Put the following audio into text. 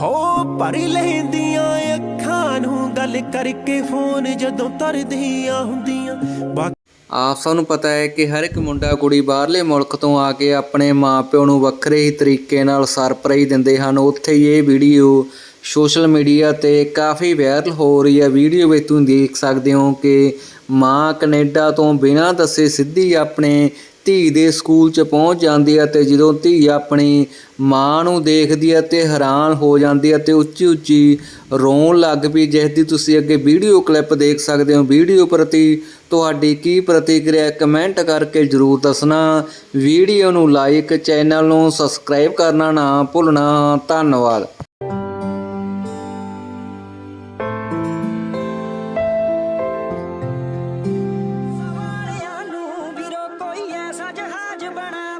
ਹੋ ਭਰ ਲੈਂਦੀਆਂ ਅੱਖਾਂ ਨੂੰ ਗੱਲ ਕਰਕੇ ਫੋਨ ਜਦੋਂ ਤਰਦੀਆਂ ਹੁੰਦੀਆਂ। ਆਪ ਸਭ ਨੂੰ ਪਤਾ ਹੈ ਕਿ ਹਰ ਇੱਕ ਮੁੰਡਾ ਕੁੜੀ ਬਾਹਰਲੇ ਮੁਲਕ ਤੋਂ ਆ ਕੇ ਆਪਣੇ ਮਾਪਿਓ ਨੂੰ ਵੱਖਰੇ ਹੀ ਤਰੀਕੇ ਨਾਲ ਸਰਪ੍ਰਾਈਜ਼ ਦਿੰਦੇ ਹਨ। ਉੱਥੇ ਹੀ ਇਹ ਵੀਡੀਓ ਸੋਸ਼ਲ ਮੀਡੀਆ ਤੇ ਕਾਫੀ ਵਾਇਰਲ ਹੋ ਰਹੀ ਹੈ। ਵੀਡੀਓ ਵਿੱਚ ਤੁਸੀਂ ਦੇਖ ਸਕਦੇ ਹੋ ਕਿ ਮਾਂ ਕੈਨੇਡਾ ਤੋਂ ਬਿਨਾਂ ਦੱਸੇ ਸਿੱਧੀ ਆਪਣੇ ਧੀ ਦੇ ਸਕੂਲ 'ਚ ਪਹੁੰਚ ਜਾਂਦੀ ਹੈ ਤੇ ਜਦੋਂ ਧੀ ਆਪਣੀ ਮਾਂ ਨੂੰ ਦੇਖਦੀ ਹੈ ਤੇ ਹੈਰਾਨ ਹੋ ਜਾਂਦੀ ਹੈ ਤੇ ਉੱਚੀ ਉੱਚੀ ਰੋਣ ਲੱਗ ਪਈ, ਜਿਸ ਦੀ ਤੁਸੀਂ ਅੱਗੇ ਵੀਡੀਓ ਕਲਿੱਪ ਦੇਖ ਸਕਦੇ ਹੋ। ਵੀਡੀਓ ਪ੍ਰਤੀ ਤੁਹਾਡੀ ਕੀ ਪ੍ਰਤੀਕਿਰਿਆ ਕਮੈਂਟ ਕਰਕੇ ਜਰੂਰ ਦੱਸਣਾ। ਵੀਡੀਓ ਨੂੰ ਲਾਈਕ, ਚੈਨਲ ਨੂੰ ਸਬਸਕ੍ਰਾਈਬ ਕਰਨਾ ਨਾ ਭੁੱਲਣਾ। ਧੰਨਵਾਦ। ਹਾਜ ਹਾਜ ਬਣਾ